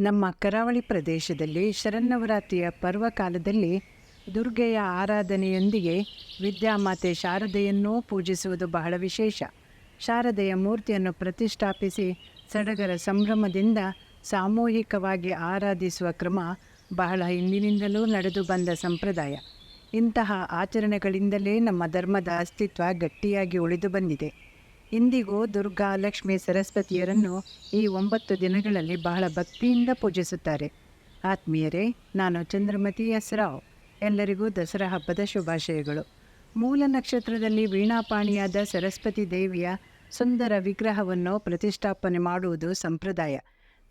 ನಮ್ಮ ಕರಾವಳಿ ಪ್ರದೇಶದಲ್ಲಿ ಶರನ್ನವರಾತ್ರಿಯ ಪರ್ವಕಾಲದಲ್ಲಿ ದುರ್ಗೆಯ ಆರಾಧನೆಯೊಂದಿಗೆ ವಿದ್ಯಾಮಾತೆ ಶಾರದೆಯನ್ನೂ ಪೂಜಿಸುವುದು ಬಹಳ ವಿಶೇಷ. ಶಾರದೆಯ ಮೂರ್ತಿಯನ್ನು ಪ್ರತಿಷ್ಠಾಪಿಸಿ ಸಡಗರ ಸಂಭ್ರಮದಿಂದ ಸಾಮೂಹಿಕವಾಗಿ ಆರಾಧಿಸುವ ಕ್ರಮ ಬಹಳ ಹಿಂದಿನಿಂದಲೂ ನಡೆದು ಬಂದ ಸಂಪ್ರದಾಯ. ಇಂತಹ ಆಚರಣೆಗಳಿಂದಲೇ ನಮ್ಮ ಧರ್ಮದ ಅಸ್ತಿತ್ವ ಗಟ್ಟಿಯಾಗಿ ಉಳಿದು ಬಂದಿದೆ. ಇಂದಿಗೂ ದುರ್ಗಾ ಲಕ್ಷ್ಮಿ ಸರಸ್ವತಿಯರನ್ನು ಈ ಒಂಬತ್ತು ದಿನಗಳಲ್ಲಿ ಬಹಳ ಭಕ್ತಿಯಿಂದ ಪೂಜಿಸುತ್ತಾರೆ. ಆತ್ಮೀಯರೇ, ನಾನು ಚಂದ್ರಮತಿ ಎಸ್ ಎಲ್ಲರಿಗೂ ದಸರಾ ಹಬ್ಬದ ಶುಭಾಶಯಗಳು. ಮೂಲ ನಕ್ಷತ್ರದಲ್ಲಿ ವೀಣಾಪಾಣಿಯಾದ ಸರಸ್ವತಿ ದೇವಿಯ ಸುಂದರ ವಿಗ್ರಹವನ್ನು ಪ್ರತಿಷ್ಠಾಪನೆ ಮಾಡುವುದು ಸಂಪ್ರದಾಯ.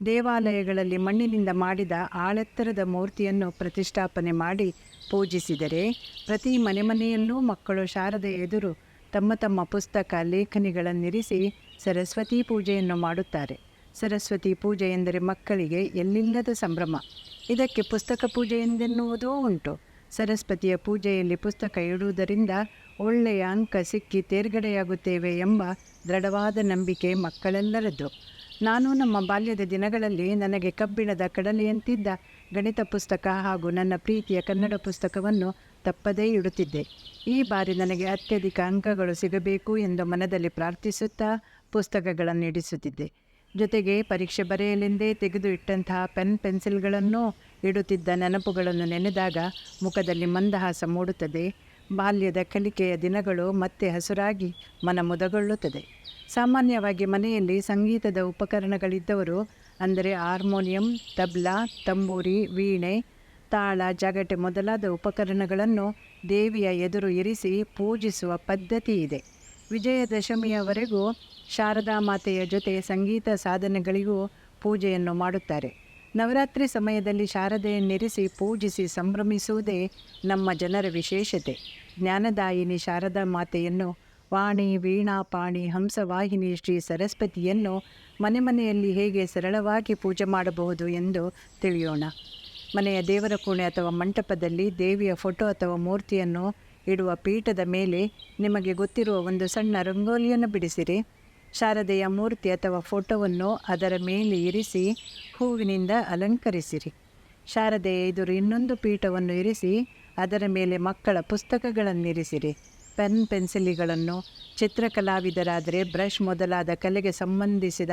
ದೇವಾಲಯಗಳಲ್ಲಿ ಮಣ್ಣಿನಿಂದ ಮಾಡಿದ ಆಳೆತ್ತರದ ಮೂರ್ತಿಯನ್ನು ಪ್ರತಿಷ್ಠಾಪನೆ ಮಾಡಿ ಪೂಜಿಸಿದರೆ ಪ್ರತಿ ಮನೆ ಮನೆಯಲ್ಲೂ ಮಕ್ಕಳು ಶಾರದೆ ಎದುರು ತಮ್ಮ ತಮ್ಮ ಪುಸ್ತಕ ಲೇಖನಿಗಳನ್ನಿರಿಸಿ ಸರಸ್ವತಿ ಪೂಜೆಯನ್ನು ಮಾಡುತ್ತಾರೆ. ಸರಸ್ವತಿ ಪೂಜೆ ಎಂದರೆ ಮಕ್ಕಳಿಗೆ ಎಲ್ಲಿಲ್ಲದ ಸಂಭ್ರಮ. ಇದಕ್ಕೆ ಪುಸ್ತಕ ಪೂಜೆ ಎಂದೆನ್ನುವುದೂ ಉಂಟು. ಸರಸ್ವತಿಯ ಪೂಜೆಯಲ್ಲಿ ಪುಸ್ತಕ ಇಡುವುದರಿಂದ ಒಳ್ಳೆಯ ಅಂಕ ಸಿಕ್ಕಿ ತೇರ್ಗಡೆಯಾಗುತ್ತೇವೆ ಎಂಬ ದೃಢವಾದ ನಂಬಿಕೆ ಮಕ್ಕಳೆಲ್ಲರದ್ದು. ನಾನು ನಮ್ಮ ಬಾಲ್ಯದ ದಿನಗಳಲ್ಲಿ ನನಗೆ ಕಬ್ಬಿಣದ ಕಡಲೆಯಂತಿದ್ದ ಗಣಿತ ಪುಸ್ತಕ ಹಾಗೂ ನನ್ನ ಪ್ರೀತಿಯ ಕನ್ನಡ ಪುಸ್ತಕವನ್ನು ತಪ್ಪದೇ ಇಡುತ್ತಿದ್ದೆ. ಈ ಬಾರಿ ನನಗೆ ಅತ್ಯಧಿಕ ಅಂಕಗಳು ಸಿಗಬೇಕು ಎಂದು ಮನದಲ್ಲಿ ಪ್ರಾರ್ಥಿಸುತ್ತಾ ಪುಸ್ತಕಗಳನ್ನು ಇಡಿಸುತ್ತಿದ್ದೆ ಜೊತೆಗೆ ಪರೀಕ್ಷೆ ಬರೆಯಲೆಂದೇ ತೆಗೆದು ಇಟ್ಟಂತಹ ಪೆನ್ ಪೆನ್ಸಿಲ್ಗಳನ್ನು ಇಡುತ್ತಿದ್ದ ನೆನಪುಗಳನ್ನು ನೆನೆದಾಗ ಮುಖದಲ್ಲಿ ಮಂದಹಾಸ ಮೂಡುತ್ತದೆ. ಬಾಲ್ಯದ ಕಲಿಕೆಯ ದಿನಗಳು ಮತ್ತೆ ಹಸುರಾಗಿ ಮನ ಮುದಗೊಳ್ಳುತ್ತದೆ ಸಾಮಾನ್ಯವಾಗಿ ಮನೆಯಲ್ಲಿ ಸಂಗೀತದ ಉಪಕರಣಗಳಿದ್ದವರು ಅಂದರೆ ಹಾರ್ಮೋನಿಯಂ, ತಬ್ಲಾ, ತಂಬೂರಿ, ವೀಣೆ, ತಾಳ, ಜಗಟೆ ಮೊದಲಾದ ಉಪಕರಣಗಳನ್ನು ದೇವಿಯ ಎದುರು ಇರಿಸಿ ಪೂಜಿಸುವ ಪದ್ಧತಿ ಇದೆ. ವಿಜಯದಶಮಿಯವರೆಗೂ ಶಾರದಾ ಮಾತೆಯ ಜೊತೆ ಸಂಗೀತ ಸಾಧನೆಗಳಿಗೂ ಪೂಜೆಯನ್ನು ಮಾಡುತ್ತಾರೆ. ನವರಾತ್ರಿ ಸಮಯದಲ್ಲಿ ಶಾರದೆಯನ್ನಿರಿಸಿ ಪೂಜಿಸಿ ಸಂಭ್ರಮಿಸುವುದೇ ನಮ್ಮ ಜನರ ವಿಶೇಷತೆ. ಜ್ಞಾನದಾಯಿನಿ ಶಾರದಾ ಮಾತೆಯನ್ನು ವಾಣಿ ವೀಣಾ, ಪಾಣಿ, ಹಂಸವಾಹಿನಿ ಶ್ರೀ ಸರಸ್ವತಿಯನ್ನು ಮನೆ ಮನೆಯಲ್ಲಿ ಹೇಗೆ ಸರಳವಾಗಿ ಪೂಜೆ ಮಾಡಬಹುದು ಎಂದು ತಿಳಿಯೋಣ. ಮನೆಯ ದೇವರ ಕೋಣೆ ಅಥವಾ ಮಂಟಪದಲ್ಲಿ ದೇವಿಯ ಫೋಟೋ ಅಥವಾ ಮೂರ್ತಿಯನ್ನು ಇಡುವ ಪೀಠದ ಮೇಲೆ ನಿಮಗೆ ಗೊತ್ತಿರುವ ಒಂದು ಸಣ್ಣ ರಂಗೋಲಿಯನ್ನು ಬಿಡಿಸಿರಿ. ಶಾರದೆಯ ಮೂರ್ತಿ ಅಥವಾ ಫೋಟೋವನ್ನು ಅದರ ಮೇಲೆ ಇರಿಸಿ ಹೂವಿನಿಂದ ಅಲಂಕರಿಸಿರಿ. ಶಾರದೆಯ ಎದುರು ಇನ್ನೊಂದು ಪೀಠವನ್ನು ಇರಿಸಿ ಅದರ ಮೇಲೆ ಮಕ್ಕಳ ಪುಸ್ತಕಗಳನ್ನಿರಿಸಿರಿ. ಪೆನ್ ಪೆನ್ಸಿಲಿಗಳನ್ನು ಚಿತ್ರಕಲಾವಿದರಾದರೆ ಬ್ರಷ್ ಮೊದಲಾದ ಕಲೆಗೆ ಸಂಬಂಧಿಸಿದ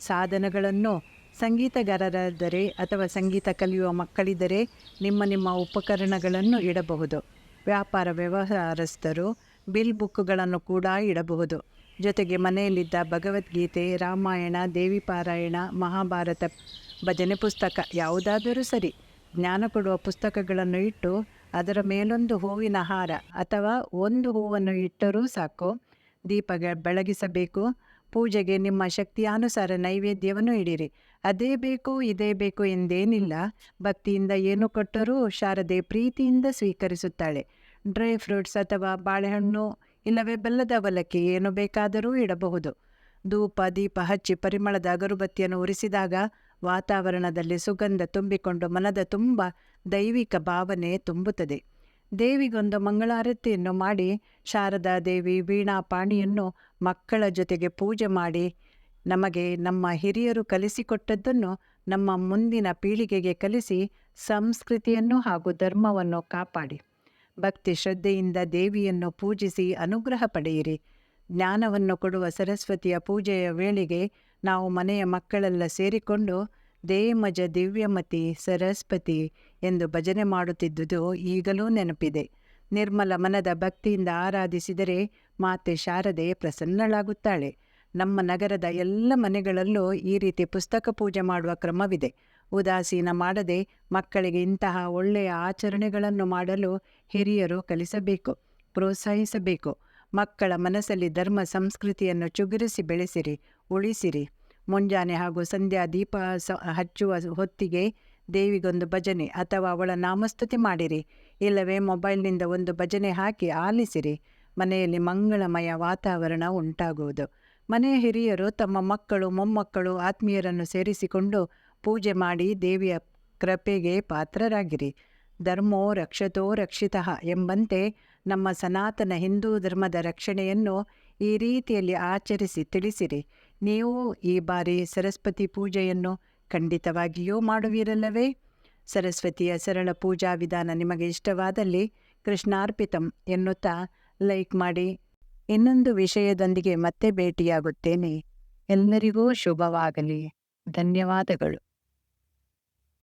ಸಾಧನಗಳನ್ನು ಸಂಗೀತಗಾರರಾದರೆ ಅಥವಾ ಸಂಗೀತ ಕಲಿಯುವ ಮಕ್ಕಳಿದ್ದರೆ ನಿಮ್ಮ ನಿಮ್ಮ ಉಪಕರಣಗಳನ್ನು ಇಡಬಹುದು. ವ್ಯಾಪಾರ ವ್ಯವಹಾರಸ್ಥರು ಬಿಲ್ ಬುಕ್ಗಳನ್ನು ಕೂಡ ಇಡಬಹುದು. ಜೊತೆಗೆ ಮನೆಯಲ್ಲಿದ್ದ ಭಗವದ್ಗೀತೆ, ರಾಮಾಯಣ ದೇವಿ ಪಾರಾಯಣ ಮಹಾಭಾರತ ಭಜನೆ ಪುಸ್ತಕ ಯಾವುದಾದರೂ ಸರಿ, ಜ್ಞಾನ ಕೊಡುವ ಪುಸ್ತಕಗಳನ್ನು ಇಟ್ಟು ಅದರ ಮೇಲೊಂದು ಹೂವಿನ ಹಾರ ಅಥವಾ ಒಂದು ಹೂವನ್ನು ಇಟ್ಟರೂ ಸಾಕು. ದೀಪ ಬೆಳಗಿಸಬೇಕು. ಪೂಜೆಗೆ ನಿಮ್ಮ ಶಕ್ತಿಯಾನುಸಾರ ನೈವೇದ್ಯವನ್ನು ಇಡಿರಿ. ಅದೇ ಬೇಕು, ಇದೇ ಬೇಕು ಎಂದೇನಿಲ್ಲ. ಭಕ್ತಿಯಿಂದ ಏನು ಕೊಟ್ಟರೂ ಶಾರದೆ ಪ್ರೀತಿಯಿಂದ ಸ್ವೀಕರಿಸುತ್ತಾಳೆ. ಡ್ರೈ ಫ್ರೂಟ್ಸ್ ಅಥವಾ ಬಾಳೆಹಣ್ಣು ಇಲ್ಲವೇ ಬೆಲ್ಲದ ಅವಲಕ್ಕಿ ಏನು ಬೇಕಾದರೂ ಇಡಬಹುದು. ಧೂಪ, ದೀಪ ಹಚ್ಚಿ ಪರಿಮಳದ ಅಗರುಬತ್ತಿಯನ್ನು ಉರಿಸಿದಾಗ ವಾತಾವರಣದಲ್ಲಿ ಸುಗಂಧ ತುಂಬಿಕೊಂಡು ಮನದ ತುಂಬ ದೈವಿಕ ಭಾವನೆ ತುಂಬುತ್ತದೆ. ದೇವಿಗೊಂದು ಮಂಗಳಾರತಿಯನ್ನು ಮಾಡಿ ಶಾರದಾ ದೇವಿ ವೀಣಾ ಪಾಣಿಯನ್ನು ಮಕ್ಕಳ ಜೊತೆಗೆ ಪೂಜೆ ಮಾಡಿ, ನಮಗೆ ನಮ್ಮ ಹಿರಿಯರು ಕಲಿಸಿಕೊಟ್ಟದ್ದನ್ನು ನಮ್ಮ ಮುಂದಿನ ಪೀಳಿಗೆಗೆ ಕಲಿಸಿ, ಸಂಸ್ಕೃತಿಯನ್ನು ಹಾಗೂ ಧರ್ಮವನ್ನು ಕಾಪಾಡಿ. ಭಕ್ತಿ ಶ್ರದ್ಧೆಯಿಂದ ದೇವಿಯನ್ನು ಪೂಜಿಸಿ, ಅನುಗ್ರಹ ಪಡೆಯಿರಿ. ಜ್ಞಾನವನ್ನು ಕೊಡುವ ಸರಸ್ವತಿಯ ಪೂಜೆಯ ವೇಳೆಗೆ ನಾವು ಮನೆಯ ಮಕ್ಕಳೆಲ್ಲ ಸೇರಿಕೊಂಡು ದೇಮಜ ದಿವ್ಯಮತಿ, ಸರಸ್ವತಿ ಎಂದು ಭಜನೆ ಮಾಡುತ್ತಿದ್ದುದು ಈಗಲೂ ನೆನಪಿದೆ. ನಿರ್ಮಲ ಮನದ ಭಕ್ತಿಯಿಂದ ಆರಾಧಿಸಿದರೆ ಮಾತೆ ಶಾರದೆ ಪ್ರಸನ್ನಳಾಗುತ್ತಾಳೆ. ನಮ್ಮ ನಗರದ ಎಲ್ಲ ಮನೆಗಳಲ್ಲೂ ಈ ರೀತಿ ಪುಸ್ತಕ ಪೂಜೆ ಮಾಡುವ ಕ್ರಮವಿದೆ. ಉದಾಸೀನ ಮಾಡದೆ ಮಕ್ಕಳಿಗೆ ಇಂತಹ ಒಳ್ಳೆಯ ಆಚರಣೆಗಳನ್ನು ಮಾಡಲು ಹಿರಿಯರು ಕಲಿಸಬೇಕು, ಪ್ರೋತ್ಸಾಹಿಸಬೇಕು. ಮಕ್ಕಳ ಮನಸ್ಸಲ್ಲಿ ಧರ್ಮ, ಸಂಸ್ಕೃತಿಯನ್ನು ಚುಗುರಿಸಿ ಬೆಳೆಸಿರಿ. ಉಳಿಸಿರಿ. ಮುಂಜಾನೆ ಹಾಗೂ ಸಂಧ್ಯಾ ದೀಪ ಹಚ್ಚುವ ಹೊತ್ತಿಗೆ ದೇವಿಗೊಂದು ಭಜನೆ ಅಥವಾ ಅವಳ ನಾಮಸ್ತುತಿ ಮಾಡಿರಿ. ಇಲ್ಲವೇ ಮೊಬೈಲ್ನಿಂದ ಒಂದು ಭಜನೆ ಹಾಕಿ ಆಲಿಸಿರಿ. ಮನೆಯಲ್ಲಿ ಮಂಗಳಮಯ ವಾತಾವರಣ ಉಂಟಾಗುವುದು. ಮನೆಯ ಹಿರಿಯರು ತಮ್ಮ ಮಕ್ಕಳು, ಮೊಮ್ಮಕ್ಕಳು ಆತ್ಮೀಯರನ್ನು ಸೇರಿಸಿಕೊಂಡು ಪೂಜೆ ಮಾಡಿ ದೇವಿಯ ಕೃಪೆಗೆ ಪಾತ್ರರಾಗಿರಿ. ಧರ್ಮೋ ರಕ್ಷತೋ ರಕ್ಷಿತಃ ಎಂಬಂತೆ ನಮ್ಮ ಸನಾತನ ಹಿಂದೂ ಧರ್ಮದ ರಕ್ಷಣೆಯನ್ನು ಈ ರೀತಿಯಲ್ಲಿ ಆಚರಿಸಿ ತಿಳಿಸಿರಿ. ನೀವು ಈ ಬಾರಿ ಸರಸ್ವತಿ ಪೂಜೆಯನ್ನು ಖಂಡಿತವಾಗಿಯೂ ಮಾಡುವಿರಲ್ಲವೇ? ಸರಸ್ವತಿಯ ಸರಳ ಪೂಜಾ ವಿಧಾನ ನಿಮಗೆ ಇಷ್ಟವಾದಲ್ಲಿ ಕೃಷ್ಣಾರ್ಪಿತಂ ಎನ್ನುತ್ತಾ ಲೈಕ್ ಮಾಡಿ. ಇನ್ನೊಂದು ವಿಷಯದೊಂದಿಗೆ ಮತ್ತೆ ಭೇಟಿಯಾಗುತ್ತೇನೆ. ಎಲ್ಲರಿಗೂ ಶುಭವಾಗಲಿ. ಧನ್ಯವಾದಗಳು.